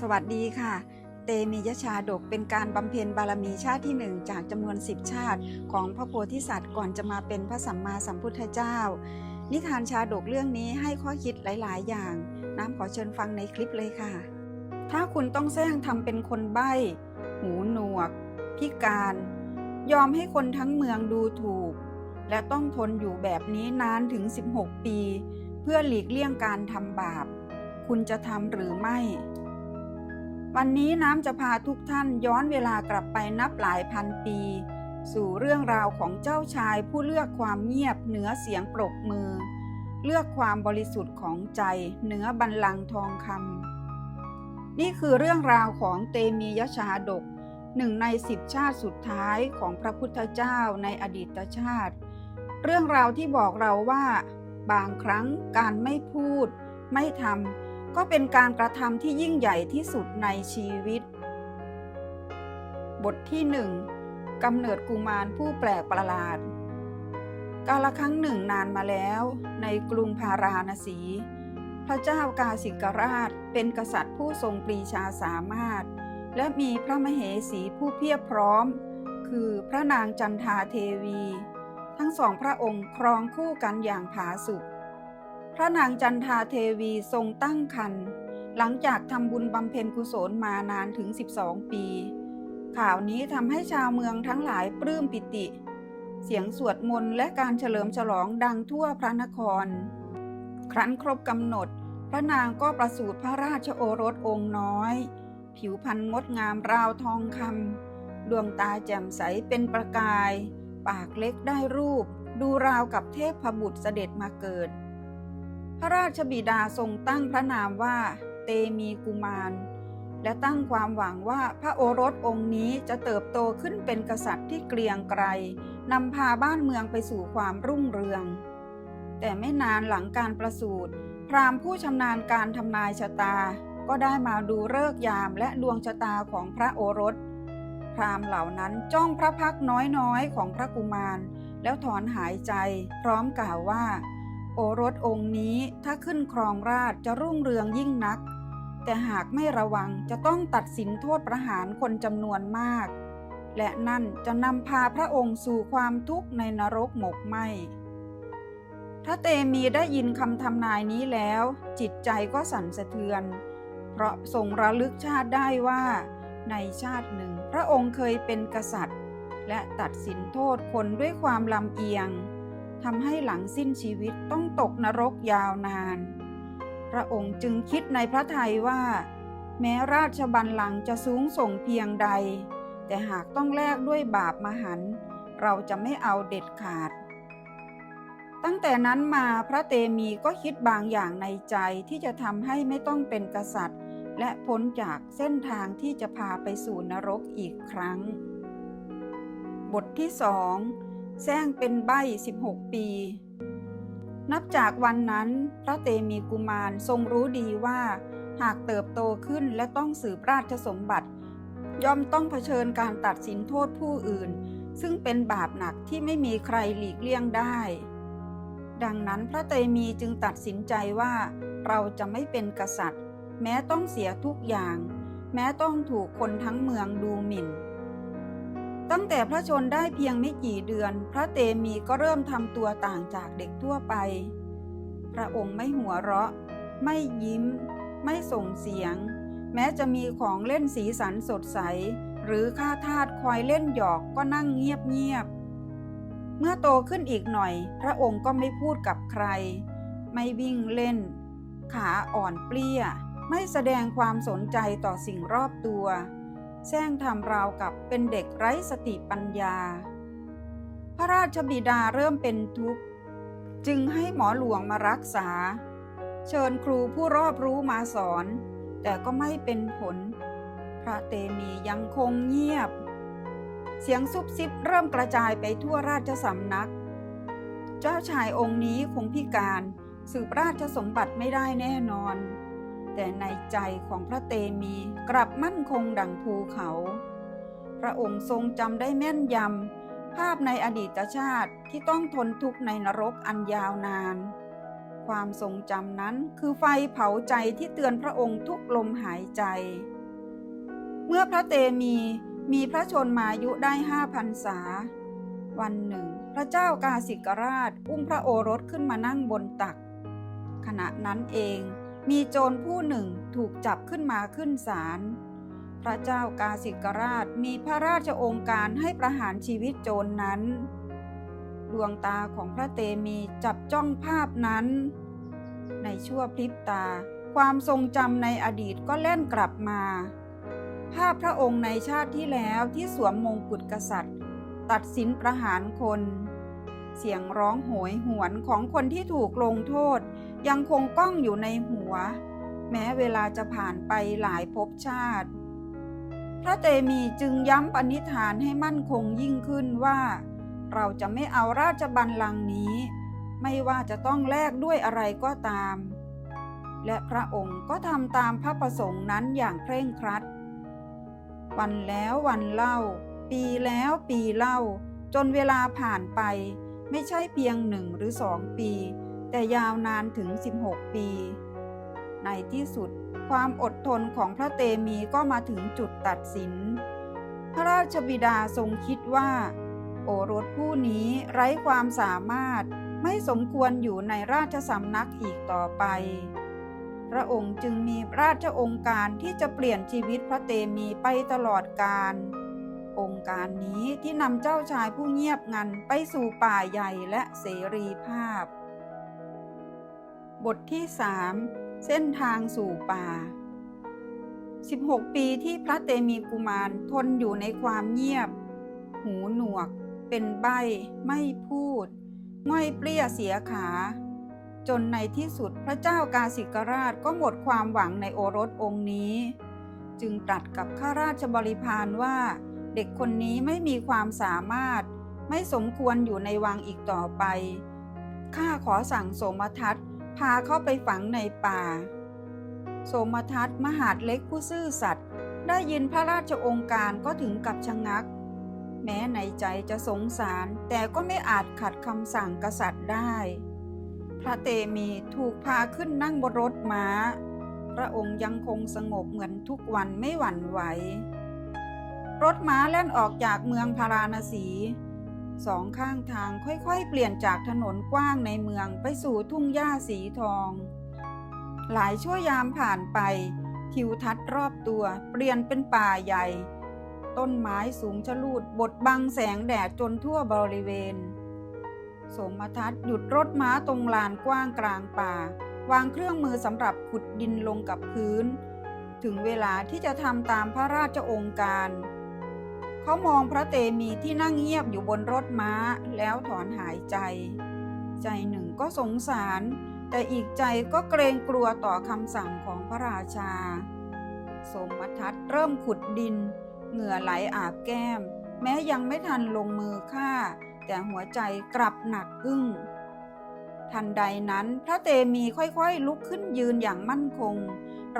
สวัสดีค่ะ เตมียชาดกเป็นการบำเพ็ญบารมีชาติที่หนึ่งจากจำนวนสิบชาติของพระโพธิสัตว์ก่อนจะมาเป็นพระสัมมาสัมพุทธเจ้า นิทานชาดกเรื่องนี้ให้ข้อคิดหลาย ๆ อย่าง น้ำขอเชิญฟังในคลิปเลยค่ะ ถ้าคุณต้องแซงทำเป็นคนใบ้ หูหนวก พิการ ยอมให้คนทั้งเมืองดูถูก และต้องทนอยู่แบบนี้นานถึง 16 ปี เพื่อหลีกเลี่ยงการทำบาป คุณจะทำหรือไม่ วันนี้น้ำจะพาทุกท่านย้อนเวลากลับไปนับหลายพันปี สู่เรื่องราวของเจ้าชายผู้เลือกความเงียบเหนือเสียงปรบมือ เลือกความบริสุทธิ์ของใจเหนือบัลลังก์ทองคำนี่คือเรื่องราวของเตมียชาดกหนึ่งในสิบชาติสุดท้ายของพระพุทธเจ้าในอดีตชาติ เรื่องราวที่บอกเราว่า บางครั้งการไม่พูด ไม่ทำ ก็เป็นการกระทำที่ยิ่งใหญ่ที่สุดในชีวิต บทที่หนึ่งกำเนิดกุมารผู้แปลกประหลาด กาลครั้งหนึ่งนานมาแล้ว ในกรุงพาราณสี พระเจ้ากาสิกราชเป็นกษัตริย์ผู้ทรงปรีชาสามารถ และมีพระมเหสีผู้เพียบพร้อม คือพระนางจันทาเทวี ทั้งสองพระองค์ครองคู่กันอย่างผาสุก ระนางจันทาเทวีทรงตั้งครรภ์หลังจากทำบุญบำเพ็ญกุศลมานานถึง 12 ปี ข่าวนี้ทำให้ชาวเมืองทั้งหลายปลื้มปิติ เสียงสวดมนต์และการเฉลิมฉลองดังทั่วพระนคร ครั้นครบกำหนด พระนางก็ประสูติพระราชโอรสองค์น้อย ผิวพรรณงดงามราวทองคำดวงตาแจ่มใสเป็นประกาย ปากเล็กได้รูป ดูราวกับเทพบุตรเสด็จมาเกิด พระราชบิดาทรงตั้งพระนามว่าเตมีกุมาร และตั้งความหวังว่าพระโอรสองค์นี้จะเติบโตขึ้นเป็นกษัตริย์ที่เกรียงไกรนำพาบ้านเมืองไปสู่ความรุ่งเรือง แต่ไม่นานหลังการประสูติพราหมณ์ผู้ชำนาญการทำนายชะตา ก็ได้มาดูเลิกยามและดวงชะตาของพระโอรส พราหมณ์เหล่านั้นจ้องพระพักน้อยๆของพระกุมาร แล้วถอนหายใจพร้อมกล่าวว่า โอรสองค์นี้ถ้าขึ้นครองราชจะรุ่งเรืองยิ่งนัก แต่หากไม่ระวังจะต้องตัดสินโทษประหารคนจำนวนมาก และนั่นจะนำพาพระองค์สู่ความทุกข์ในนรกหมกไหมพระเตมีได้ยินคำทำนายนี้แล้ว จิตใจก็สั่นสะเทือน เพราะทรงระลึกชาติได้ว่า ในชาติหนึ่ง พระองค์เคยเป็นกษัตริย์ และตัดสินโทษคนด้วยความลำเอียง ทำให้หลังสิ้นชีวิตต้องตกนรกยาวนาน พระองค์จึงคิดในพระทัยว่า แม้ราชบัลลังก์จะสูงส่งเพียงใด แต่หากต้องแลกด้วยบาปมหันต์เราจะไม่เอาเด็ดขาด ตั้งแต่นั้นมาพระเตมีก็คิดบางอย่างในใจที่จะทำให้ไม่ต้องเป็นกษัตริย์ และพ้นจากเส้นทางที่จะพาไปสู่นรกอีกครั้ง บทที่สอง แซงเป็นใบ้16 ปี นับจากวันนั้นพระเตมีกุมารทรงรู้ดีว่า หากเติบโตขึ้นและต้องสืบราชสมบัติ ย่อมต้องเผชิญการตัดสินโทษผู้อื่น ซึ่งเป็นบาปหนักที่ไม่มีใครหลีกเลี่ยงได้ ดังนั้นพระเตมีจึงตัดสินใจว่า เราจะไม่เป็นกษัตริย์ แม้ต้องเสียทุกอย่าง แม้ต้องถูกคนทั้งเมืองดูหมิ่น ตั้งแต่พระชนได้เพียงไม่กี่เดือน พระเตมีก็เริ่มทำตัวต่างจากเด็กทั่วไป พระองค์ไม่หัวเราะ ไม่ยิ้ม ไม่ส่งเสียง แม้จะมีของเล่นสีสันสดใส หรือข้าทาสคอยเล่นหยอกก็นั่งเงียบๆเมื่อโตขึ้นอีกหน่อย พระองค์ก็ไม่พูดกับใคร ไม่วิ่งเล่น ขาอ่อนเปลี้ย ไม่แสดงความสนใจต่อสิ่งรอบตัว แซงทำราวกับเป็นเด็กไร้สติปัญญา พระราชบิดาเริ่มเป็นทุกข์ จึงให้หมอหลวงมารักษา เชิญครูผู้รอบรู้มาสอน แต่ก็ไม่เป็นผล พระเตมียังคงเงียบ เสียงซุบซิบเริ่มกระจายไปทั่วราชสำนัก เจ้าชายองค์นี้คงพิการสืบราชสมบัติไม่ได้แน่นอน แต่ในใจของพระเตมีกลับมั่นคงดังภูเขา พระองค์ทรงจำได้แม่นยำ ภาพในอดีตชาติที่ต้องทนทุกข์ในนรกอันยาวนาน ความทรงจำนั้นคือไฟเผาใจที่เตือนพระองค์ทุกลมหายใจ เมื่อพระเตมีมีพระชนมายุได้ห้าพันษา วันหนึ่ง พระเจ้ากาสิกราช อุ้มพระโอรสขึ้นมานั่งบนตัก ขณะนั้นเอง มีโจรผู้หนึ่งถูกจับขึ้นมาขึ้นศาล พระเจ้ากาสิกราชมีพระราชองค์การให้ประหารชีวิตโจรนนั้น ดวงตาของพระเตมีจับจ้องภาพนั้น ในชั่วพริบตา ความทรงจำในอดีตก็แล่นกลับมา ภาพพระองค์ในชาติที่แล้วที่สวมมงกุฎกษัตริย์ ตัดสินประหารคน เสียงร้องโหยหวนของคนที่ถูกลงโทษ ยังคงก้องอยู่ในหัว แม้เวลาจะผ่านไปหลายภพชาติ พระเตมีจึงย้ำปณิธานให้มั่นคงยิ่งขึ้นว่า เราจะไม่เอาราชบัลลังก์นี้ ไม่ว่าจะต้องแลกด้วยอะไรก็ตาม และพระองค์ก็ทำตามพระประสงค์นั้นอย่างเคร่งครัด วันแล้ววันเล่า ปีแล้วปีเล่าจนเวลาผ่านไป ไม่ใช่เพียงหนึ่งหรือสองปี แต่ยาวนานถึง 16 ปี ในที่สุดความอดทนของพระเตมีก็มาถึงจุดตัดสิน พระราชบิดาทรงคิดว่า โอรสผู้นี้ไร้ความสามารถไม่สมควรอยู่ในราชสำนักอีกต่อไป พระองค์จึงมีราชองค์การที่จะเปลี่ยนชีวิตพระเตมีไปตลอดกาล องค์การนี้ที่นำเจ้าชายผู้เงียบงันไปสู่ป่าใหญ่และเสรีภาพ บทที่สามเส้นทางสู่ป่า 16 ปีที่พระเตมีกุมารทนอยู่ในความเงียบ หูหนวก เป็นใบไม่พูดง่อยเปรี้ยเสียขา จนในที่สุดพระเจ้ากาสิกราชก็หมดความหวังในโอรสองค์นี้ จึงตรัสกับข้าราชบริพารว่า เด็กคนนี้ไม่มีความสามารถ ไม่สมควรอยู่ในวังอีกต่อไป ข้าขอสั่งโสมทัศน์พาเข้าไปฝังในป่า โสมทัศน์มหาดเล็กผู้ซื่อสัตย์ได้ยินพระราชองค์การก็ถึงกับชะงัก แม้ในใจจะสงสารแต่ก็ไม่อาจขัดคำสั่งกษัตริย์ได้ พระเตมีถูกพาขึ้นนั่งบนรถม้า พระองค์ยังคงสงบเหมือนทุกวันไม่หวั่นไหว รถม้าแล่นออกจากเมืองพาราณสี สองข้างทางค่อยๆ เปลี่ยนจากถนนกว้างในเมืองไปสู่ทุ่งหญ้าสีทอง หลายชั่วยามผ่านไป ทิวทัศน์รอบตัว เปลี่ยนเป็นป่าใหญ่ ต้นไม้สูงชะลูดบดบังแสงแดดจนทั่วบริเวณ สมทัศน์หยุดรถม้าตรงลานกว้างกลางป่า วางเครื่องมือสำหรับขุดดินลงกับพื้น ถึงเวลาที่จะทำตามพระราชองค์การ เขามองพระเตมีที่นั่งเงียบอยู่บนรถม้าแล้วถอนหายใจ ใจหนึ่งก็สงสาร แต่อีกใจก็เกรงกลัวต่อคำสั่งของพระราชา สมทัศเริ่มขุดดิน เหงื่อไหลอาบแก้ม แม้ยังไม่ทันลงมือฆ่า แต่หัวใจกลับหนักอึ้งทันใดนั้นพระเตมีค่อยๆลุกขึ้นยืนอย่างมั่นคง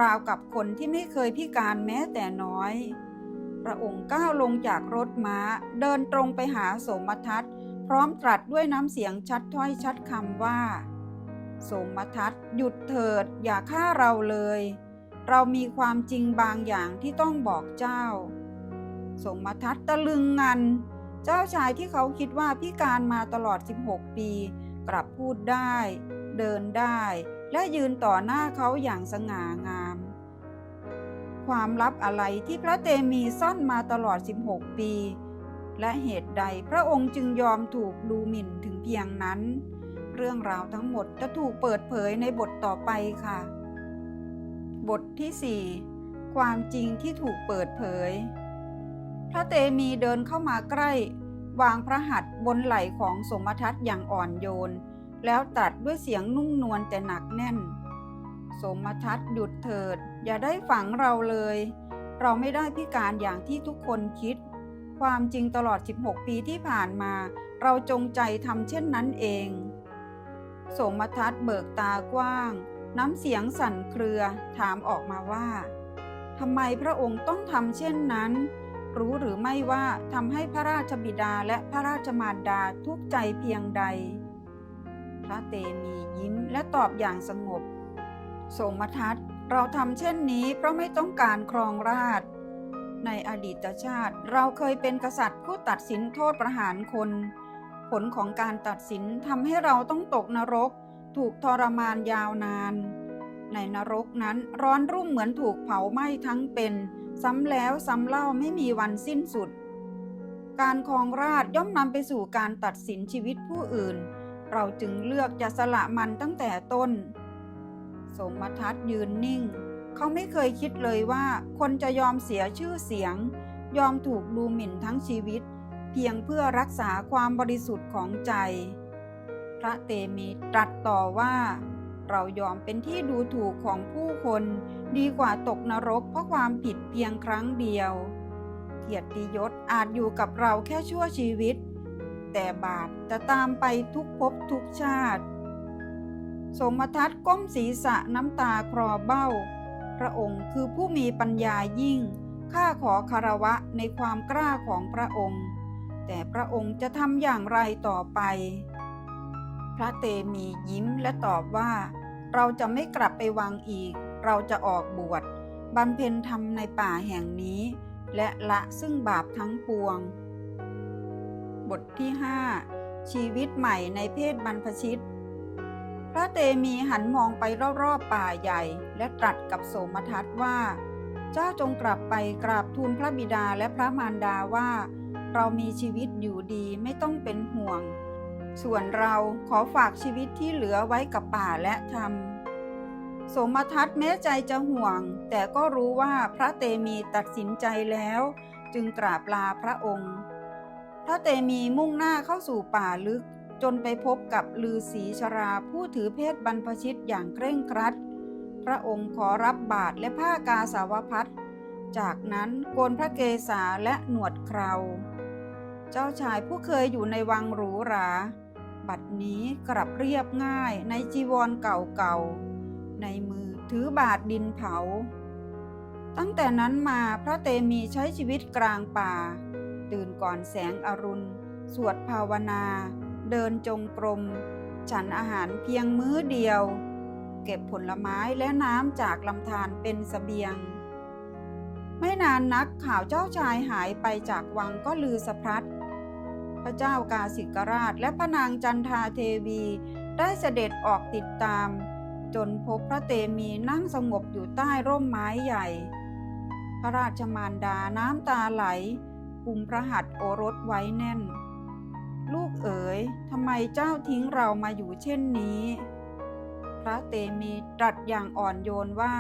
ราวกับคนที่ไม่เคยพิการแม้แต่น้อย พระองค์ก้าวลงจากรถม้า เดินตรงไปหาสมทัศพร้อมตรัสด้วยน้ำเสียงชัดถ้อยชัดคำว่าสมทัศหยุดเถิดอย่าฆ่าเราเลย เรามีความจริงบางอย่างที่ต้องบอกเจ้า สมทัศตะลึงงัน เจ้าชายที่เขาคิดว่าพิการมาตลอด 16 ปี กลับพูดได้ เดินได้ และยืนต่อหน้าเขาอย่างสง่างาม ความลับอะไรที่พระเตมีซ่อนมาตลอด 16 ปี และเหตุใดพระองค์จึงยอมถูกดูหมิ่นถึงเพียงนั้น เรื่องราวทั้งหมดจะถูกเปิดเผยในบทต่อไปค่ะ บทที่ 4 ความจริงที่ถูกเปิดเผย พระเตมีเดินเข้ามาใกล้ วางพระหัตถ์บนไหล่ของสมทัศน์อย่างอ่อนโยน แล้วตรัสด้วยเสียงนุ่มนวลแต่หนักแน่น สมทัศน์หยุดเถิด อย่าได้ฝังเราเลย เราไม่ได้พิการอย่างที่ทุกคนคิด ความจริงตลอด 16 ปีที่ผ่านมา เราจงใจทำเช่นนั้นเองสมทัศน์เบิกตากว้าง น้ำเสียงสั่นเครือถามออกมาว่าทำไมพระองค์ต้องทำเช่นนั้น รู้หรือไม่ว่าทำให้พระราชบิดาและพระราชมารดาทุกข์ใจเพียงใด พระเตมียิ้มและตอบอย่างสงบ สมทัศน์ เราทำเช่นนี้เพราะไม่ต้องการครองราช ในอดีตชาติเราเคยเป็นกษัตริย์ผู้ตัดสินโทษประหารคน ผลของการตัดสินทำให้เราต้องตกนรก ถูกทรมานยาวนาน ในนรกนั้นร้อนรุ่มเหมือนถูกเผาไหม้ทั้งเป็น ซ้ำแล้วซ้ำเล่าไม่มีวันสิ้นสุด การครองราชย่อมนำไปสู่การตัดสินชีวิตผู้อื่น เราจึงเลือกจะสละมันตั้งแต่ต้น สมทัศยืนนิ่ง เขาไม่เคยคิดเลยว่าคนจะยอมเสียชื่อเสียง ยอมถูกดูหมิ่นทั้งชีวิต เพียงเพื่อรักษาความบริสุทธิ์ของใจ พระเตมีตรัสต่อว่า เรายอมเป็นที่ดูถูกของผู้คนดีกว่าตกนรกเพราะความผิดเพียงครั้งเดียว เกียรติยศอาจอยู่กับเราแค่ชั่วชีวิต แต่บาปจะตามไปทุกภพทุกชาติ สมทัศน์ก้มศีรษะน้ำตาคลอเบ้า พระองค์คือผู้มีปัญญายิ่ง ข้าขอคารวะในความกล้าของพระองค์ แต่พระองค์จะทำอย่างไรต่อไป พระเตมียิ้มและตอบว่า เราจะไม่กลับไปวังอีก เราจะออกบวชบำเพ็ญธรรมในป่าแห่งนี้ และละซึ่งบาปทั้งปวง บทที่ 5 ชีวิตใหม่ในเพศบรรพชิต ระเตมีหันมองไปรอบๆป่าใหญ่ และตรัสกับโสมทัศว่า เจ้าจงกลับไปกราบทูลพระบิดาและพระมารดาว่า เรามีชีวิตอยู่ดีไม่ต้องเป็นห่วง ส่วนเราขอฝากชีวิตที่เหลือไว้กับป่าและธรรมสมทัศแม้ใจจะห่วง แต่ก็รู้ว่าพระเตมีตัดสินใจแล้ว จึงกราบลาพระองค์ พระเตมีมุ่งหน้าเข้าสู่ป่าลึก จนไปพบกับลือศีชราผู้ถือเพศบรรพชิตอย่างเคร่งครัด พระองค์ขอรับบาตรและผ้ากาสาวพัดจากนั้นโกนพระเกศาและหนวดเครา เจ้าชายผู้เคยอยู่ในวังหรูหรา บัดนี้กลับเรียบง่ายในจีวรเก่าๆ ในมือถือบาทดินเผา ตั้งแต่นั้นมาพระเตมีใช้ชีวิตกลางป่า ตื่นก่อนแสงอรุณ สวดภาวนา เดินจงกรม ฉันอาหารเพียงมื้อเดียว เก็บผลไม้และน้ำจากลำธารเป็นสเสบียง ไม่นานนักข่าวเจ้าชายหายไปจากวังก็ลือสะพัดพระเจ้ากาสิกราชและพระนางจันทาเทวีได้เสด็จออกติดตาม จนพบพระเตมีนั่งสงบอยู่ใต้ร่มไม้ใหญ่ พระราชมารดาน้ำตาไหลกุมพระหัตถ์โอรสไว้แน่น ลูกเอ๋ยทำไมเจ้าทิ้งเรามาอยู่เช่นนี้ พระเตมีตรัสอย่างอ่อนโยนว่า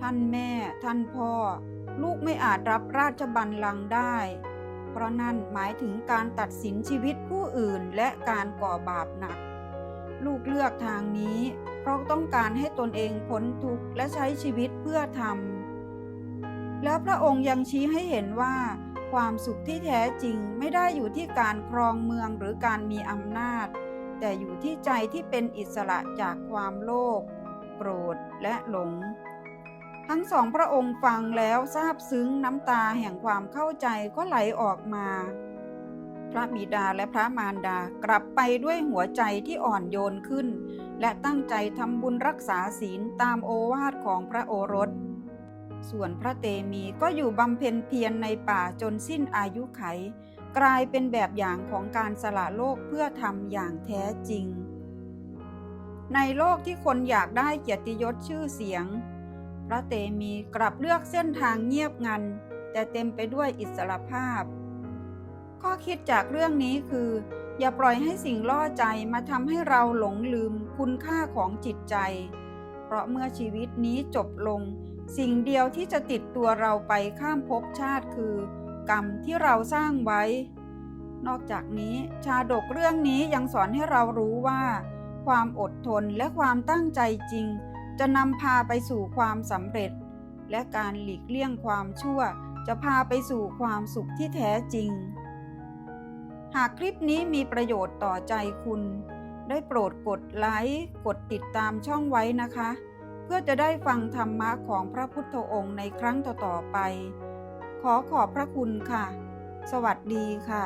ท่านแม่ ท่านพ่อ ลูกไม่อาจรับราชบัลลังก์ได้ เพราะนั่นหมายถึงการตัดสินชีวิตผู้อื่นและการก่อบาปหนัก ลูกเลือกทางนี้เพราะต้องการให้ตนเองพ้นทุกข์และใช้ชีวิตเพื่อธรรม แล้วพระองค์ยังชี้ให้เห็นว่า ความสุขที่แท้จริงไม่ได้อยู่ที่การครองเมืองหรือการมีอำนาจ แต่อยู่ที่ใจที่เป็นอิสระจากความโลภโกรธและหลง ทั้งสองพระองค์ฟังแล้วซาบซึ้งน้ำตาแห่งความเข้าใจก็ไหลออกมา พระบิดาและพระมารดากลับไปด้วยหัวใจที่อ่อนโยนขึ้น และตั้งใจทำบุญรักษาศีลตามโอวาทของพระโอรส ส่วนพระเตมีก็อยู่บำเพ็ญเพียรในป่าจนสิ้นอายุไข กลายเป็นแบบอย่างของการสละโลกเพื่อทำอย่างแท้จริง ในโลกที่คนอยากได้เกียรติยศชื่อเสียง พระเตมีกลับเลือกเส้นทางเงียบงัน แต่เต็มไปด้วยอิสรภาพ ข้อคิดจากเรื่องนี้คือ อย่าปล่อยให้สิ่งล่อใจมาทำให้เราหลงลืมคุณค่าของจิตใจ เพราะเมื่อชีวิตนี้จบลง สิ่งเดียวที่จะติดตัวเราไปข้ามภพชาติคือ กรรมที่เราสร้างไว้ นอกจากนี้ชาดกเรื่องนี้ยังสอนให้เรารู้ว่า ความอดทนและความตั้งใจจริง จะนำพาไปสู่ความสำเร็จ และการหลีกเลี่ยงความชั่ว จะพาไปสู่ความสุขที่แท้จริง หากคลิปนี้มีประโยชน์ต่อใจคุณ ได้โปรดกดไลค์กดติดตามช่องไว้นะคะ เพื่อจะได้ฟังธรรมะของพระพุทธองค์ในครั้งต่อๆไป ขอขอบพระคุณค่ะ สวัสดีค่ะ